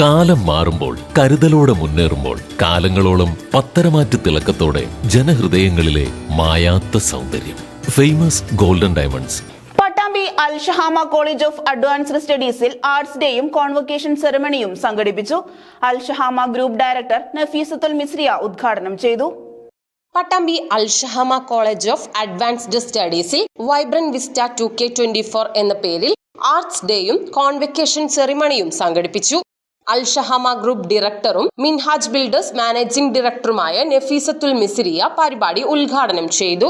കാലം മാറുമ്പോൾ കരുതലോടെ മുന്നേറുമ്പോൾ കാലങ്ങളോളം പത്തരമാറ്റ് തിളക്കത്തോടെ ജനഹൃദയങ്ങളിലെ മായാത്ത സൗന്ദര്യം. Famous golden diamonds Pattambi Al Shahama college of advanced സ്റ്റഡീസിൽ arts ഡേയും കോൺവൊക്കേഷൻ സെറമണിയും സംഘടിപ്പിച്ചു. അൽ ഷഹാമ ഗ്രൂപ്പ് ഡയറക്ടർ നഫീസത്തുൽ മിസ്രിയ ഉദ്ഘാടനം ചെയ്തു. Pattambi Al Shahama college of advanced സ്റ്റഡീസിൽ vibrant vista two K twenty four എന്ന പേരിൽ ആർട്സ് ഡേയും കോൺവെക്കേഷൻ സെറിമണിയും സംഘടിപ്പിച്ചു. അൽഷഹമ ഗ്രൂപ്പ് ഡയറക്ടറും മിൻഹാജ് ബിൽഡേഴ്സ് മാനേജിംഗ് ഡയറക്ടറുമായ നഫീസത്തുൽ മിസിരിയ പരിപാടി ഉദ്ഘാടനം ചെയ്തു.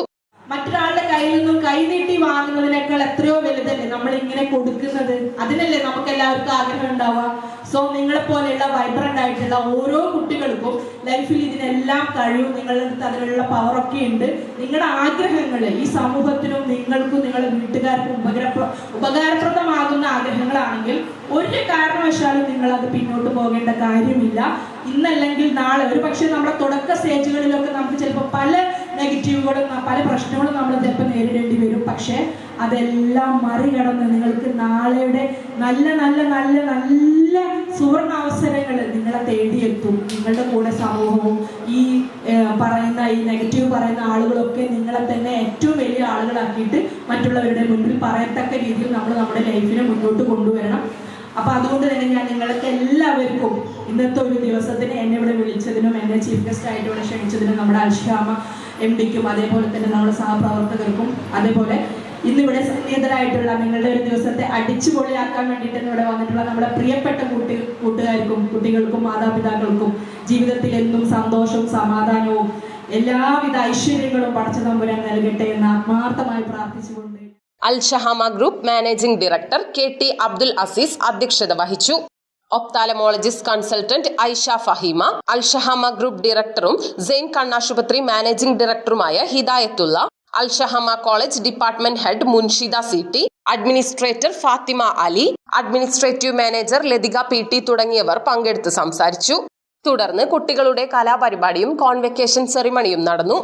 മറ്റൊരാളുടെ കയ്യിൽ നിന്നും കൈനീട്ടി വാങ്ങുന്നതിനേക്കാൾ എത്രയോ വലുതല്ലേ നമ്മൾ ഇങ്ങനെ കൊടുക്കുന്നത്? അതിനല്ലേ നമുക്ക് എല്ലാവർക്കും ആഗ്രഹം ഉണ്ടാവുക? സോ നിങ്ങളെ പോലെയുള്ള വൈബ്രന്റ് ആയിട്ടുള്ള ഓരോ കുട്ടികൾക്കും ലൈഫിൽ ഇതിനെല്ലാം കഴിവും നിങ്ങളുടെ അതിനുള്ള പവറൊക്കെ ഉണ്ട്. നിങ്ങളുടെ ആഗ്രഹങ്ങൾ ഈ സമൂഹത്തിനും നിങ്ങൾക്കും നിങ്ങളുടെ വീട്ടുകാർക്കും ഉപകാര ഉപകാരപ്രദമാകുന്ന ആഗ്രഹങ്ങളാണെങ്കിൽ ഒരു കാരണവശാലും നിങ്ങൾ അത് പിന്നോട്ട് പോകേണ്ട കാര്യമില്ല. ഇന്നല്ലെങ്കിൽ നാളെ. ഒരു പക്ഷേ നമ്മുടെ തുടക്ക സ്റ്റേജുകളിലൊക്കെ നമുക്ക് ചിലപ്പോൾ പല നെഗറ്റീവുകളും പല പ്രശ്നങ്ങളും നമ്മൾ ചിലപ്പോൾ നേരിടേണ്ടി വരും. പക്ഷേ അതെല്ലാം മറികടന്ന് നിങ്ങൾക്ക് നാളെയുടെ നല്ല നല്ല നല്ല നല്ല സുവർണ അവസരങ്ങൾ നിങ്ങളെ തേടിയെത്തും. നിങ്ങളുടെ കൂടെ സമൂഹവും ഈ പറയുന്ന ഈ നെഗറ്റീവ് പറയുന്ന ആളുകളൊക്കെ നിങ്ങളെ തന്നെ ഏറ്റവും ആളുകളാക്കിയിട്ട് മറ്റുള്ളവരുടെ മുന്നിൽ പറയത്തക്ക രീതിയിൽ നമ്മൾ നമ്മുടെ ലൈഫിനെ മുന്നോട്ട് കൊണ്ടുവരണം. അപ്പൊ അതുകൊണ്ട് തന്നെ ഞാൻ നിങ്ങൾക്ക് എല്ലാവർക്കും ഇന്നത്തെ ഒരു ദിവസത്തിന് എന്നെ ഇവിടെ വിളിച്ചതിനും എന്നെ ചീഫ് ഗസ്റ്റ് ആയിട്ട് ഇവിടെ ക്ഷണിച്ചതിനും നമ്മുടെ അൽഷാമ എം ഡിക്കും അതേപോലെ തന്നെ നമ്മുടെ സഹപ്രവർത്തകർക്കും അതേപോലെ ഇന്നിവിടെ സന്നിഹിതരായിട്ടുള്ള നിങ്ങളുടെ ഒരു ദിവസത്തെ അടിച്ചുപൊളിയാക്കാൻ വേണ്ടിയിട്ട് ഇവിടെ വന്നിട്ടുള്ള നമ്മുടെ പ്രിയപ്പെട്ട കൂട്ടി കൂട്ടുകാർക്കും കുട്ടികൾക്കും മാതാപിതാക്കൾക്കും ജീവിതത്തിൽ എന്നും സന്തോഷവും സമാധാനവും എല്ലാവിധ ഐശ്വര്യങ്ങളും പടച്ചു തമ്പുരാൻ നൽകട്ടെ എന്ന് ആത്മാർത്ഥമായി പ്രാർത്ഥിച്ചുകൊണ്ട് Al Shahama group managing director K T Abdul Azeez അധ്യക്ഷത വഹിച്ചു. Ophthalmologist consultant Aisha Faheema Al Shahama group ഡയറക്ടറും സെയിൻ കണ്ണാശുപത്രി മാനേജിംഗ് ഡയറക്ടറുമായ Hidayathulla Al Shahama college department head Munshida C T administrator Fathima Ali administrative manager Lathika P T തുടങ്ങിയവർ പങ്കെടുത്ത് സംസാരിച്ചു. തുടർന്ന് കുട്ടികളുടെ കലാപരിപാടിയും കോൺവെക്കേഷൻ സെറിമണിയും നടന്നു.